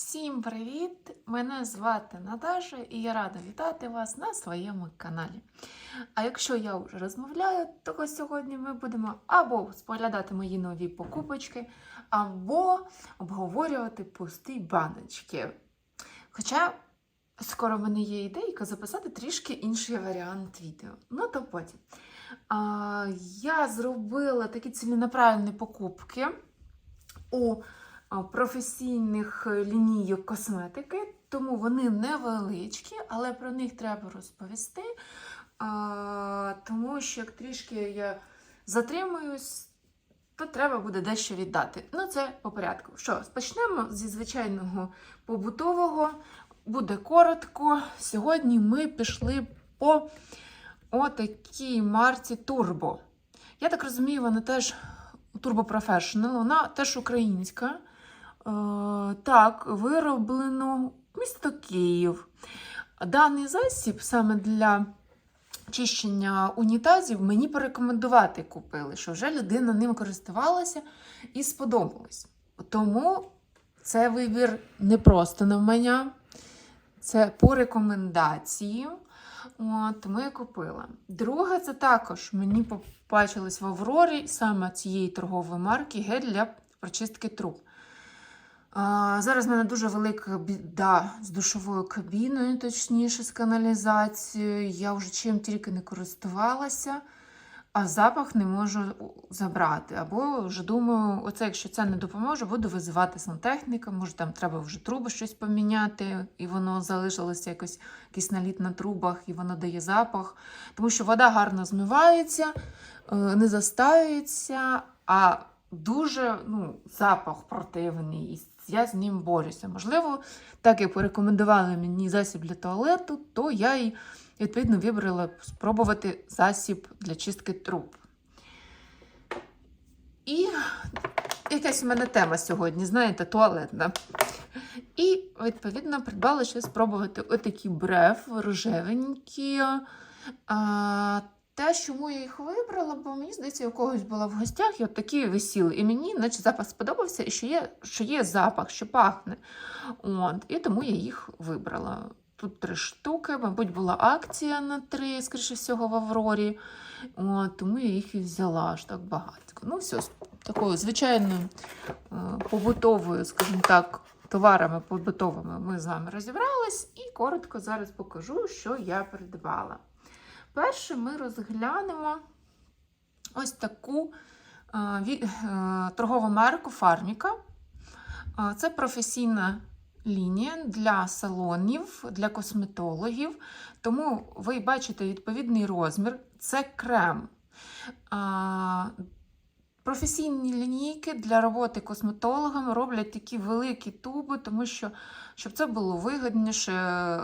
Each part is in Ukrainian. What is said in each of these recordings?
Всім привіт! Мене звати Наташа і я рада вітати вас на своєму каналі. А якщо я вже розмовляю, то сьогодні ми будемо або споглядати мої нові покупочки, або обговорювати пусті баночки. Хоча скоро в мене є ідейка записати трішки інший варіант відео. Ну то потім. А, я зробила такі ціленаправлені покупки у професійних е, лінійок косметики, тому вони невеличкі, але про них треба розповісти. Тому що як трішки я затримуюсь, то треба буде дещо віддати. Ну, це по порядку. Що, почнемо зі звичайного побутового. Буде коротко. Сьогодні ми пішли по отакій марці Turbo. Я так розумію, вона теж Turbo Professional, вона теж українська. Е, так, вироблено місто Київ. Даний засіб саме для чищення унітазів мені порекомендувати купили, що вже людина ним користувалася і сподобалось. Тому це вибір не просто навмання, це по рекомендації. От, тому я купила. Друге, це також мені побачилось в Аврорі саме цієї торгової марки гель для прочистки труб. Зараз в мене дуже велика біда з душовою кабіною, точніше, з каналізацією. Я вже чим тільки не користувалася, а запах не можу забрати. Або вже думаю, оце, якщо це не допоможе, буду визивати сантехніка. Може, там треба вже труби щось поміняти, і воно залишилося якось якийсь наліт на трубах, і воно дає запах. Тому що вода гарно змивається, е, не застаюється, а дуже ну, запах противний. І я з ним борюся. Можливо, так як порекомендували мені засіб для туалету, то я й відповідно вибрала спробувати засіб для чистки труб. І якась у мене тема сьогодні, знаєте, туалетна. І, відповідно, придбала ще спробувати отакі бреф рожевенькі. А, те, чому я їх вибрала, бо мені здається, у когось була в гостях, і от такі висіли. І мені, наче запах сподобався, і що є, що є запах, що пахне. От, І тому я їх вибрала. Тут три штуки, мабуть, була акція на три, скоріше всього, в Аврорі. От, тому я їх і взяла аж так багато. Ну, все, з такою звичайною е, побутовою, скажімо так, товарами побутовими ми з вами розібрались. І коротко зараз покажу, що я придбала. Перше ми розглянемо ось таку е, е, торгову марку Фарміка. Е, Це професійна лінія для салонів, для косметологів. Тому ви бачите відповідний розмір. Це крем. Професійні лінійки для роботи косметологами роблять такі великі туби, тому що щоб це було вигідніше,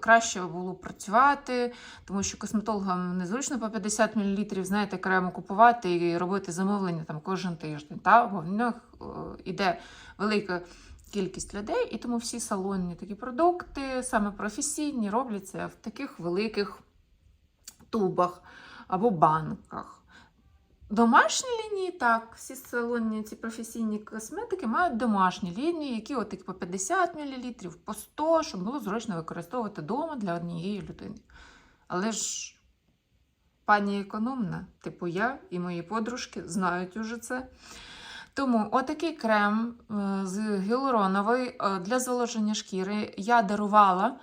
краще було працювати, тому що косметологам незручно по 50 мл, знаєте, крему купувати і робити замовлення там кожен тиждень. Та? Бо в них е, іде велика кількість людей, і тому всі салонні такі продукти, саме професійні, робляться в таких великих тубах або банках. Домашні лінії, так, всі салонні ці професійні косметики мають домашні лінії, які от по 50 мл, по 100, щоб було зручно використовувати вдома для однієї людини. Але ж пані економна, типу я і мої подружки, знають уже це. Тому отакий крем е, з гіалуронової е, для зволоження шкіри я дарувала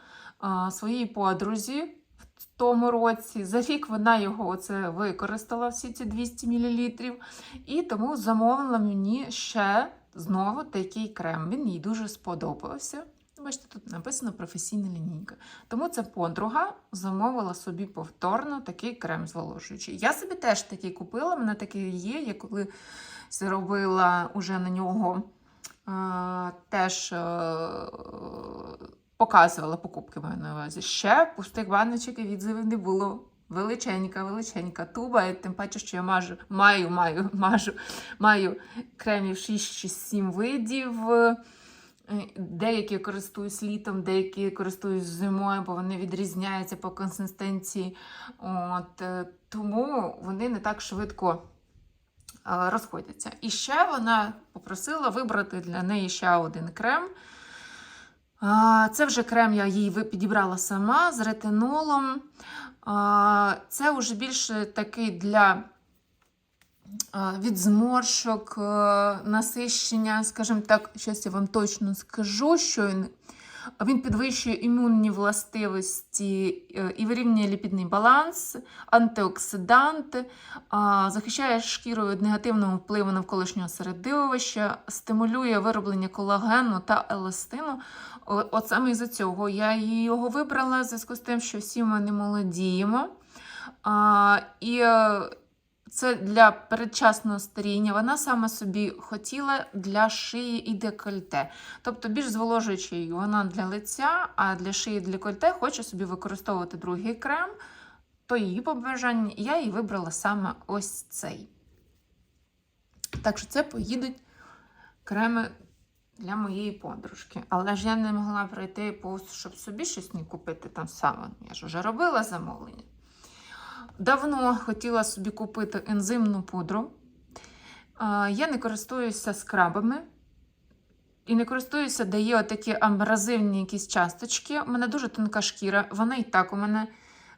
е, своїй подрузі в тому році. За рік вона його оце використала, всі ці 200 мл. І тому замовила мені ще знову такий крем. Він їй дуже сподобався. Бачите, тут написано професійна лінійка. Тому ця подруга замовила собі повторно такий крем зволожуючий. Я собі теж такий купила, в мене такий є. Я коли зробила уже на нього а, теж а, показувала покупки маю на увазі. Ще пустих баночок і відзивів не було. Величенька, величенька туба, і тим паче, що я мажу, маю, маю, мажу, маю кремів 6 чи 7 видів. Е, Деякі користуюсь літом, деякі користуюсь зимою, бо вони відрізняються по консистенції. От, е, тому вони не так швидко е, розходяться. І ще вона попросила вибрати для неї ще один крем. Це вже крем я її підібрала сама з ретинолом. Це вже більше такий для від зморшок, е, насищення, скажімо так, щось я вам точно скажу, що він, він підвищує імунні властивості е, і вирівнює ліпідний баланс, антиоксиданти, захищає шкіру від негативного впливу навколишнього середовища, стимулює вироблення колагену та еластину. От саме із-за цього я його вибрала в зв'язку з тим, що всі ми не молодіємо. А, і е, це для передчасного старіння. Вона саме собі хотіла для шиї і декольте. Тобто більш зволожуючий вона для лиця, а для шиї і декольте хоче собі використовувати другий крем, то її побажання. Я її вибрала саме ось цей. Так що це поїдуть креми для моєї подружки. Але ж я не могла пройти повз, щоб собі щось не купити там саме. Я ж вже робила замовлення. Давно хотіла собі купити ензимну пудру. Я не користуюся скрабами. І не користуюся, де є такі абразивні якісь часточки. У мене дуже тонка шкіра. Вона і так у мене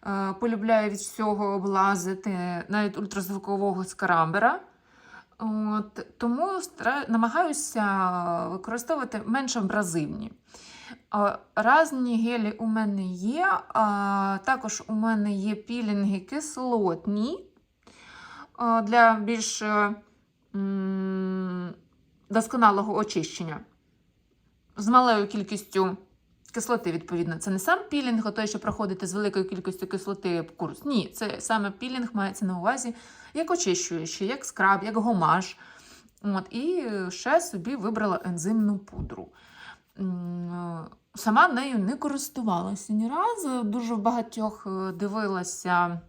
е, полюбляє від всього облазити, навіть ультразвукового скрабера. От, тому стара- намагаюся використовувати менш абразивні. Разні гелі у мене є. А, також у мене є пілінги кислотні для більш е, досконалого очищення. З малою кількістю кислоти, відповідно. Це не сам пілінг, а той, що проходите з великою кількістю кислоти курс. Ні, це саме пілінг мається на увазі як очищуючий, як скраб, як гомаж. От, і ще собі вибрала ензимну пудру. Сама нею не користувалася ні разу. Дуже в багатьох е, дивилася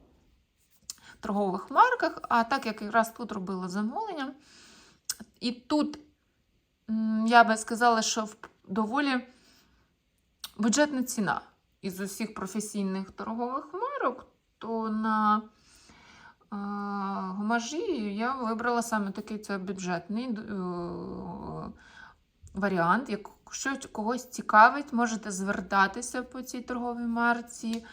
в торгових марках, а так як якраз тут робила замовлення. І тут я би сказала, що в- доволі бюджетна ціна із усіх професійних торгових марок, то на а, гомажі я вибрала саме такий це бюджетний е, варіант. Якщо когось цікавить, можете звертатися по цій торговій марці.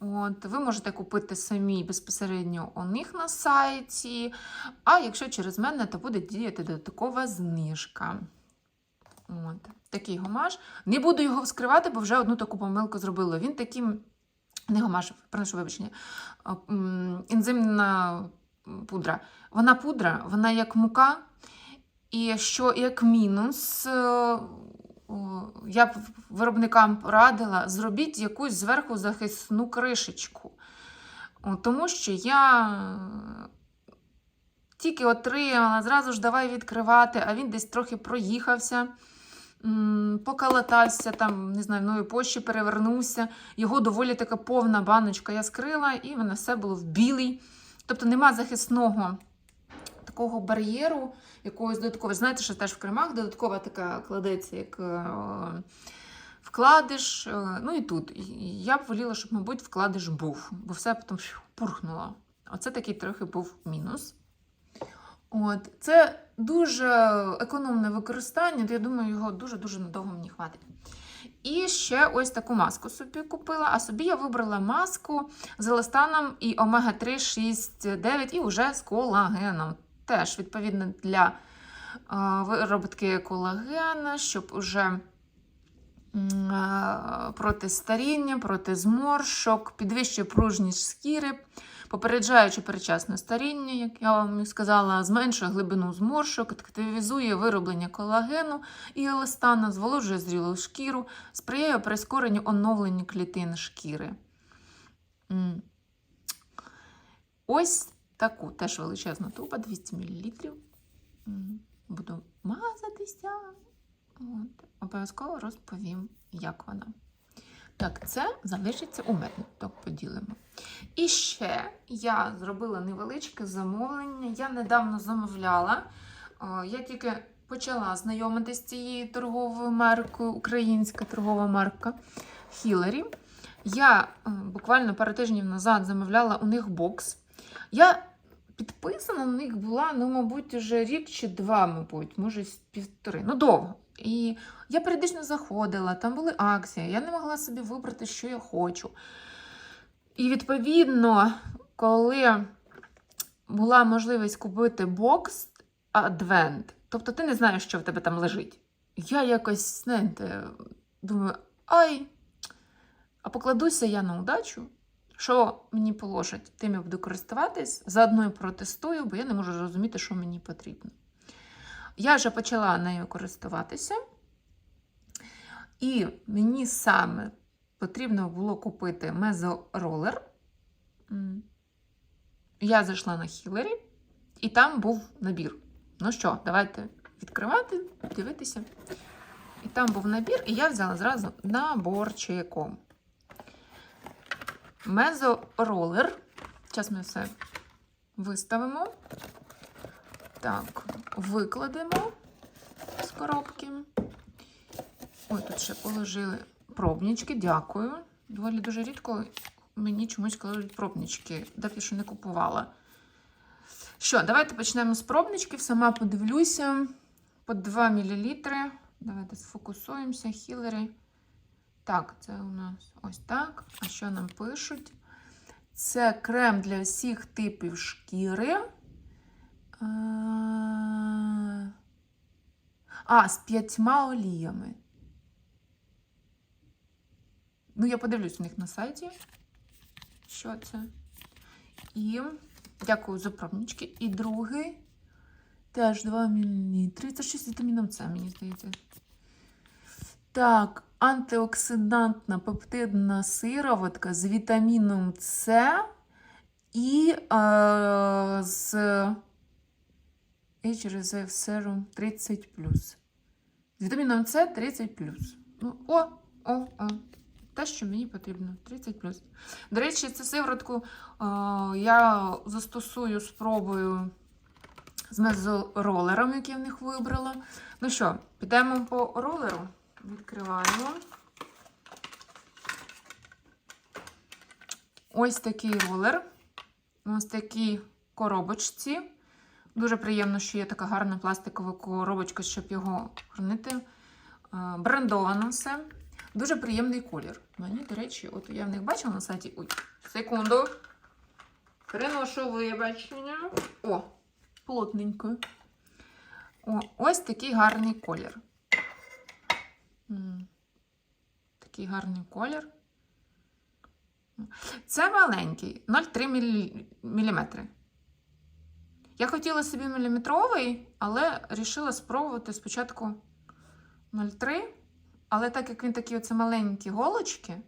От, ви можете купити самі безпосередньо у них на сайті. А якщо через мене, то буде діяти додаткова знижка. От, такий гомаж. Не буду його вскривати, бо вже одну таку помилку зробила. Він таким, не гомаж, приношу вибачення, ензимна пудра. Вона пудра, вона як мука. І що як мінус, е, я б виробникам порадила, зробіть якусь зверху захисну кришечку. Тому що я е, тільки отримала, зразу ж давай відкривати, а він десь трохи проїхався, м, поколотався, там, не знаю, в новій перевернувся. Його доволі така повна баночка я скрила, і воно все було в білий. Тобто нема захисного такого бар'єру, якогось додаткового. Знаєте, що теж в кремах додаткова така кладеться, як е, вкладиш. е, Ну і тут. Я б воліла, щоб, мабуть, вкладиш був, бо все потім пурхнуло. Оце такий трохи був мінус. От, це дуже економне використання, то я думаю, його дуже-дуже надовго мені хватить. І ще ось таку маску собі купила. А собі я вибрала маску з еластаном і омега-3, 6, 9 і вже з колагеном. Теж, відповідно, для а, виробітки колагена, щоб уже м, проти старіння, проти зморшок, підвищує пружність шкіри, попереджаючи передчасне старіння, як я вам і сказала, зменшує глибину зморшок, активізує вироблення колагену і еластана, зволожує зрілу шкіру, сприяє прискоренню оновленню клітин шкіри. Ось таку теж величезну туба, 200 мл. Буду мазатися. Обов'язково розповім, як вона. Так, це залишиться у мене, так поділимо. І ще я зробила невеличке замовлення. Я недавно замовляла. Е, Я тільки почала знайомитися з цією торговою маркою, українська торгова марка Хіларі. Я е, буквально пару тижнів назад замовляла у них бокс. Я підписана на них була, ну, мабуть, вже рік чи два, мабуть, може, півтори. Ну, довго. І Я періодично заходила, там були акції, я не могла собі вибрати, що я хочу. І відповідно, коли була можливість купити бокс адвент, тобто ти не знаєш, що в тебе там лежить. Я якось, знаєте, думаю, ай, а покладуся я на удачу, що мені положать, тим я буду користуватись, заодно і протестую, бо я не можу зрозуміти, що мені потрібно. Я вже почала нею користуватися, і мені саме потрібно було купити мезоролер. Я зайшла на Хілері, і там був набір. Ну що, давайте відкривати, дивитися. І там був набір, і я взяла зразу наборчиком. Мезоролер. Зараз ми все виставимо. Так, викладемо з коробки. Ой, тут ще положили пробнички, дякую. Доволі дуже рідко мені чомусь кладуть пробнички, так ще не купувала. Що, давайте почнемо з пробничків. Сама подивлюся. По 2 мл. Давайте сфокусуємося. Хілери. Так, це у нас ось так. А що нам пишуть? Це крем для всіх типів шкіри. А, А, з п'ятьма оліями. Ну, я подивлюсь у них на сайті. Що це? І дякую за пробнички. І другий теж 2 мл. Це щось з вітаміном С, мені здається. Так, антиоксидантна пептидна сироватка з вітаміном С і е, з HRSF Serum 30. З вітаміном С 30. Ну, о, о, о. Те, що мені потрібно. 30 До речі, цю сиворотку е, я застосую, спробую з мезоролером, який я в них вибрала. Ну що, підемо по ролеру. Відкриваємо. Ось такий ролер. Ось такій коробочці. Дуже приємно, що є така гарна пластикова коробочка, щоб його хранити. Е, Брендовано все. Дуже приємний колір. Мені, до речі, от я в них бачила на сайті. Ой, секунду. Переношу вибачення. О, плотненько. О, ось такий гарний колір. Такий гарний колір. Це маленький, 0,3 мм. Я хотіла собі міліметровий, але вирішила спробувати спочатку 0,3. Але так як він такі оце маленькі голочки,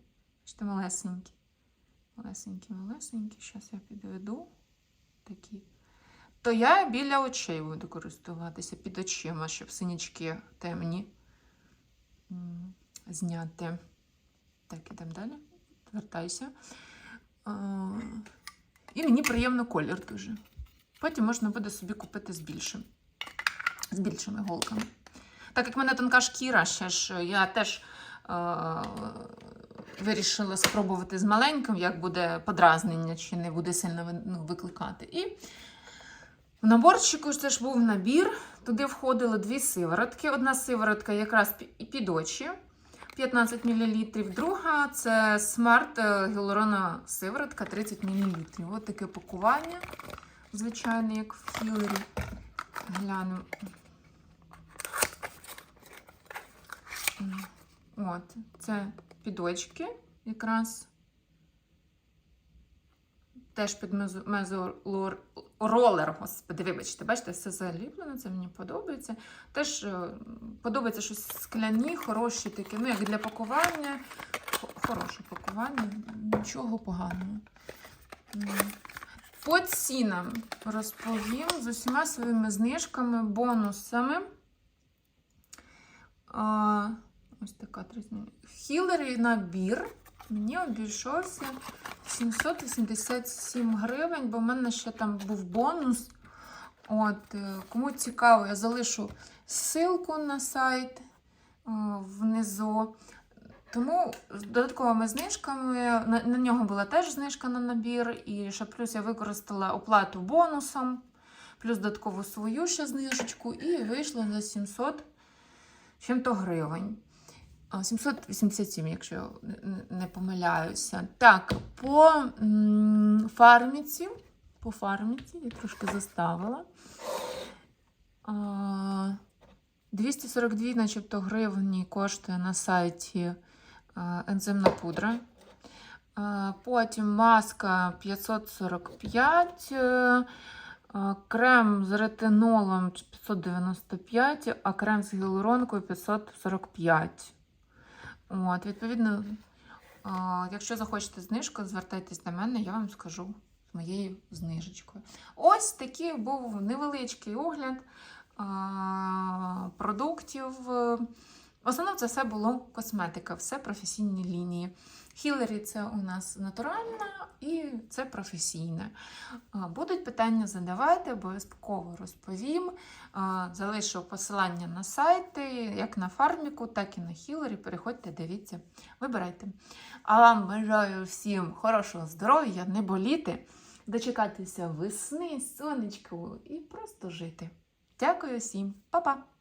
бачите, малесенькі, малесенькі, малесенькі, зараз я підведу такі, то я біля очей буду користуватися під очима, щоб синячки темні зняти. Так, ідемо далі. Звертайся. А, І мені приємно колір дуже. Потім можна буде собі купити з більшим, з більшими голками. Так як в мене тонка шкіра, ще ж я теж е, вирішила спробувати з маленьким, як буде подразнення, чи не буде сильно ну, викликати. І в наборчику це ж був набір. Туди входили дві сиворотки. Одна сиворотка якраз під очі 15 мл. Друга це Smart е, гіалуронова сиворотка 30 мл. Ось таке пакування, звичайно, як в Хілері. Гляну. От, це підочки якраз. Теж під мезо, мезоролер, господи, вибачте, бачите, все заліплено, це мені подобається. Теж е, подобається щось скляні, хороші такі, ну, як для пакування. Хороше пакування, нічого поганого. По цінам розповім з усіма своїми знижками, бонусами. Ось така тризна. Хілері набір. Мені обійшовся 787 гривень, бо в мене ще там був бонус. От, е, кому цікаво, я залишу ссылку на сайт е, внизу. Тому з додатковими знижками на, на нього була теж знижка на набір, і ще плюс я використала оплату бонусом, плюс додаткову свою ще знижечку, і вийшло за чим-то гривень. А, 787, якщо я не- помиляюся. Так, по фарміці. По фарміці я трошки заставила. 242, начебто, гривні коштує на сайті ензимна пудра. Потім маска 545, е, крем з ретинолом 595, а крем з гіалуронкою 545. От, відповідно, якщо захочете знижку, звертайтесь до мене, я вам скажу з моєю знижечкою. Ось такий був невеличкий огляд продуктів. В основному це все було косметика, все професійні лінії. Хілері це у нас натуральна і це професійне. Будуть питання задавайте, обов'язково розповім. Залишу посилання на сайти, як на фарміку, так і на хілері. Переходьте, дивіться, вибирайте. А вам бажаю всім хорошого здоров'я, не боліти, дочекатися весни, сонечку і просто жити. Дякую всім, Па-па!